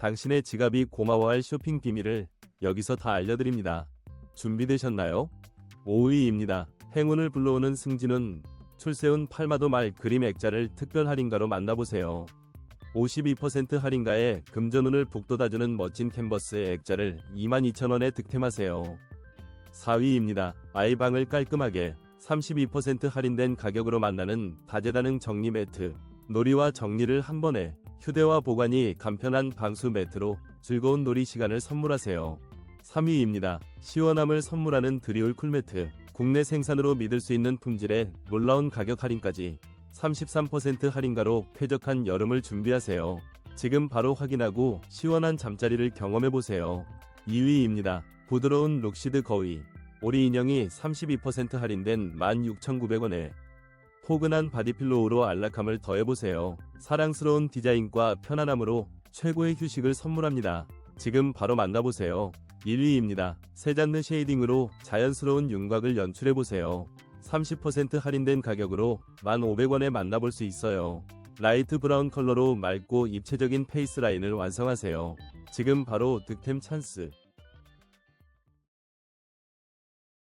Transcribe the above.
당신의 지갑이 고마워할 쇼핑 비밀을 여기서 다 알려드립니다. 준비되셨나요? 5위입니다. 행운을 불러오는 승진은 출세운 팔마도 말 그림 액자를 특별 할인가로 만나보세요. 52% 할인가에 금전운을 북돋아주는 멋진 캔버스의 액자를 22,000원에 득템하세요. 4위입니다. 아이방을 깔끔하게 32% 할인된 가격으로 만나는 다재다능 정리 매트. 놀이와 정리를 한 번에 휴대와 보관이 간편한 방수 매트로 즐거운 놀이 시간을 선물하세요. 3위입니다. 시원함을 선물하는 드리올 쿨매트. 국내 생산으로 믿을 수 있는 품질에 놀라운 가격 할인까지 33% 할인가로 쾌적한 여름을 준비하세요. 지금 바로 확인하고 시원한 잠자리를 경험해보세요. 2위입니다. 부드러운 룩시드 거위. 오리 인형이 32% 할인된 16,900원에 포근한 바디필로우로 안락함을 더해보세요. 사랑스러운 디자인과 편안함으로 최고의 휴식을 선물합니다. 지금 바로 만나보세요. 1위입니다. 세잔느 쉐이딩으로 자연스러운 윤곽을 연출해보세요. 30% 할인된 가격으로 1,500원에 만나볼 수 있어요. 라이트 브라운 컬러로 맑고 입체적인 페이스 라인을 완성하세요. 지금 바로 득템 찬스.